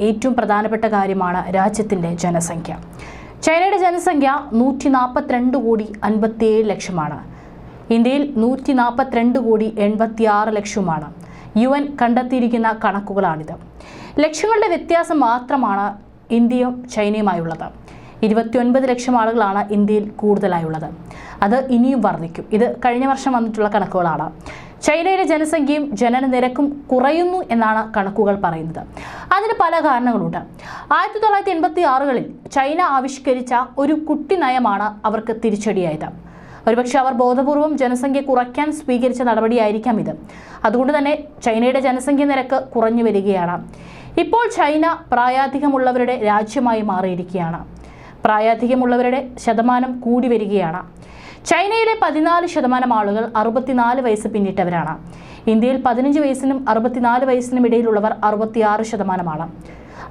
ഏറ്റവും പ്രധാനപ്പെട്ട കാര്യമാണ് രാജ്യത്തിന്റെ ജനസംഖ്യ. ചൈനയുടെ ജനസംഖ്യ നൂറ്റി നാൽപ്പത്തിരണ്ട് കോടി അൻപത്തിയേഴ് ലക്ഷമാണ്. ഇന്ത്യയിൽ നൂറ്റി നാൽപ്പത്തിരണ്ട് കോടി എൺപത്തിയാറ് ലക്ഷവുമാണ്. U N കണ്ടെത്തിയിരിക്കുന്ന കണക്കുകളാണിത്. ലക്ഷങ്ങളുടെ വ്യത്യാസം മാത്രമാണ് ഇന്ത്യയും ചൈനയുമായുള്ളത്. ഇരുപത്തിയൊൻപത് ലക്ഷം ആളുകളാണ് ഇന്ത്യയിൽ കൂടുതലായുള്ളത്. അത് ഇനിയും വർദ്ധിക്കും. ഇത് കഴിഞ്ഞ വർഷം വന്നിട്ടുള്ള കണക്കുകളാണ്. ചൈനയിലെ ജനസംഖ്യയും ജനന നിരക്കും കുറയുന്നു എന്നാണ് കണക്കുകൾ പറയുന്നത്. അതിന് പല കാരണങ്ങളുണ്ട്. ആയിരത്തി തൊള്ളായിരത്തി എൺപത്തി ആറുകളിൽ ചൈന ആവിഷ്കരിച്ച ഒരു കുട്ടി നയമാണ് അവർക്ക് തിരിച്ചടിയായത്. ഒരുപക്ഷെ അവർ ബോധപൂർവം ജനസംഖ്യ കുറയ്ക്കാൻ സ്വീകരിച്ച നടപടിയായിരിക്കാം ഇത്. അതുകൊണ്ട് തന്നെ ചൈനയുടെ ജനസംഖ്യ നിരക്ക് കുറഞ്ഞു വരികയാണ്. ഇപ്പോൾ ചൈന പ്രായാധികമുള്ളവരുടെ രാജ്യമായി മാറിയിരിക്കുകയാണ്. പ്രായാധികമുള്ളവരുടെ ശതമാനം കൂടി വരികയാണ്. ചൈനയിലെ പതിനാല് ശതമാനം ആളുകൾ അറുപത്തിനാല് വയസ്സ് പിന്നിട്ടവരാണ്. ഇന്ത്യയിൽ പതിനഞ്ച് വയസ്സിനും അറുപത്തിനാല് വയസ്സിനും ഇടയിലുള്ളവർ അറുപത്തിയാറ് ശതമാനമാണ്.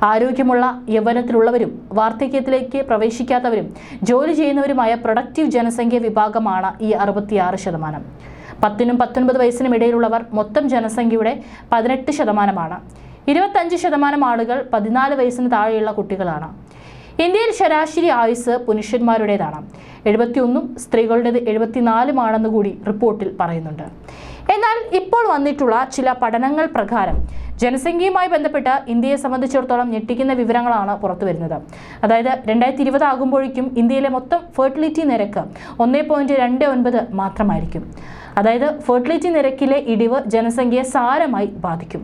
ആരോഗ്യമുള്ള യൗവനത്തിലുള്ളവരും വാർദ്ധക്യത്തിലേക്ക് പ്രവേശിക്കാത്തവരും ജോലി ചെയ്യുന്നവരുമായ പ്രൊഡക്റ്റീവ് ജനസംഖ്യ വിഭാഗമാണ് ഈ അറുപത്തിയാറ് ശതമാനം. പത്തിനും പത്തൊൻപത് വയസ്സിനും ഇടയിലുള്ളവർ മൊത്തം ജനസംഖ്യയുടെ പതിനെട്ട് ശതമാനമാണ്. ഇരുപത്തഞ്ച് ശതമാനം ആളുകൾ പതിനാല് വയസ്സിന് താഴെയുള്ള കുട്ടികളാണ്. ഇന്ത്യയിൽ ശരാശരി ആയുസ് പുരുഷന്മാരുടേതാണ്. എഴുപത്തിയൊന്നും സ്ത്രീകളുടേത് എഴുപത്തിനാലുമാണെന്ന് കൂടി റിപ്പോർട്ടിൽ പറയുന്നുണ്ട്. എന്നാൽ ഇപ്പോൾ വന്നിട്ടുള്ള ചില പഠനങ്ങൾ പ്രകാരം ജനസംഖ്യയുമായി ബന്ധപ്പെട്ട് ഇന്ത്യയെ സംബന്ധിച്ചിടത്തോളം ഞെട്ടിക്കുന്ന വിവരങ്ങളാണ് പുറത്തു വരുന്നത് അതായത് രണ്ടായിരത്തി ഇരുപത് ആകുമ്പോഴേക്കും ഇന്ത്യയിലെ മൊത്തം ഫെർട്ടിലിറ്റി നിരക്ക് ഒന്നേ പോയിന്റ് രണ്ട് ഒൻപത് മാത്രമായിരിക്കും. അതായത് ഫെർട്ടിലിറ്റി നിരക്കിലെ ഇടിവ് ജനസംഖ്യയെ സാരമായി ബാധിക്കും.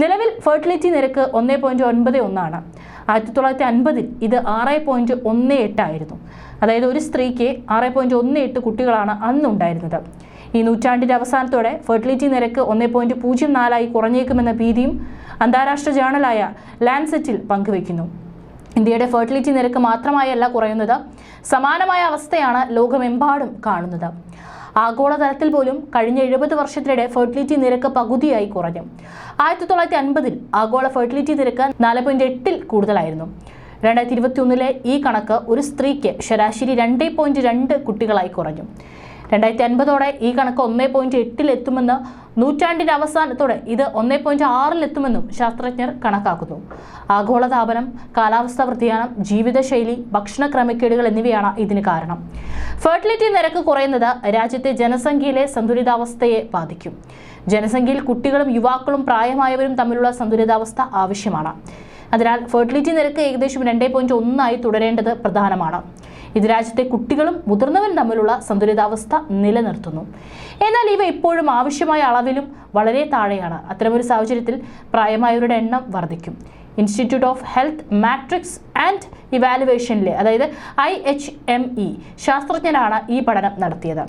നിലവിൽ ഫെർട്ടിലിറ്റി നിരക്ക് ഒന്നേ പോയിന്റ് ഒൻപത് ഒന്നാണ്. ആയിരത്തി തൊള്ളായിരത്തി അൻപതിൽ ഇത് ആറ് പോയിന്റ് ഒന്ന് എട്ടായിരുന്നു അതായത് ഒരു സ്ത്രീക്ക് ആറ് പോയിന്റ് ഒന്ന് എട്ട് കുട്ടികളാണ് അന്നുണ്ടായിരുന്നത്. ഈ നൂറ്റാണ്ടിന്റെ അവസാനത്തോടെ ഫെർട്ടിലിറ്റി നിരക്ക് ഒന്ന് പോയിന്റ് പൂജ്യം നാലായി കുറഞ്ഞേക്കുമെന്ന ഭീതിയും അന്താരാഷ്ട്ര ജേണലായ ലാൻസെറ്റിൽ പങ്കുവയ്ക്കുന്നു. ഇന്ത്യയുടെ ഫെർട്ടിലിറ്റി നിരക്ക് മാത്രമായല്ല കുറയുന്നത് സമാനമായ അവസ്ഥയാണ് ലോകമെമ്പാടും കാണുന്നത്. ആഗോളതലത്തിൽ പോലും കഴിഞ്ഞ എഴുപത് വർഷത്തിനിടെ ഫെർട്ടിലിറ്റി നിരക്ക് പകുതിയായി കുറഞ്ഞു. ആയിരത്തി തൊള്ളായിരത്തി അൻപതിൽ ആഗോള ഫെർട്ടിലിറ്റി നിരക്ക് നാല് പോയിന്റ് എട്ടിൽ കൂടുതലായിരുന്നു. രണ്ടായിരത്തി ഇരുപത്തി ഒന്നിലെ ഈ കണക്ക് ഒരു സ്ത്രീക്ക് ശരാശരി രണ്ട് പോയിന്റ് രണ്ട് കുട്ടികളായി കുറഞ്ഞു. രണ്ടായിരത്തി അൻപതോടെ ഈ കണക്ക് ഒന്നേ പോയിന്റ് എട്ടിലെത്തുമെന്ന് നൂറ്റാണ്ടിന്റെ അവസാനത്തോടെ ഇത് ഒന്നേ പോയിന്റ് ആറിലെത്തുമെന്നും ശാസ്ത്രജ്ഞർ കണക്കാക്കുന്നു. ആഗോളതാപനം കാലാവസ്ഥാ വ്യതിയാനം ജീവിതശൈലി ഭക്ഷണ ക്രമക്കേടുകൾ എന്നിവയാണ് ഇതിന് കാരണം. ഫെർട്ടിലിറ്റി നിരക്ക് കുറയുന്നത് രാജ്യത്തെ ജനസംഖ്യയിലെ സന്തുലിതാവസ്ഥയെ ബാധിക്കും. ജനസംഖ്യയിൽ കുട്ടികളും യുവാക്കളും പ്രായമായവരും തമ്മിലുള്ള സന്തുലിതാവസ്ഥ ആവശ്യമാണ്. അതിനാൽ ഫെർട്ടിലിറ്റി നിരക്ക് ഏകദേശം രണ്ടേ പോയിന്റ് ഒന്നായി തുടരേണ്ടത് പ്രധാനമാണ്. ഇത് രാജ്യത്തെ കുട്ടികളും മുതിർന്നവരും തമ്മിലുള്ള സന്തുലിതാവസ്ഥ നിലനിർത്തുന്നു. എന്നാൽ ഇവ ഇപ്പോഴും ആവശ്യമായ അളവിലും വളരെ താഴെയാണ്. അത്തരമൊരു സാഹചര്യത്തിൽ പ്രായമായവരുടെ എണ്ണം വർദ്ധിക്കും. Institute of Health Matrix and ഇവാലുവേഷനിലെ അതായത് ഐ എച്ച് എം ഇ ശാസ്ത്രജ്ഞരാണ് ഈ പഠനം നടത്തിയത്.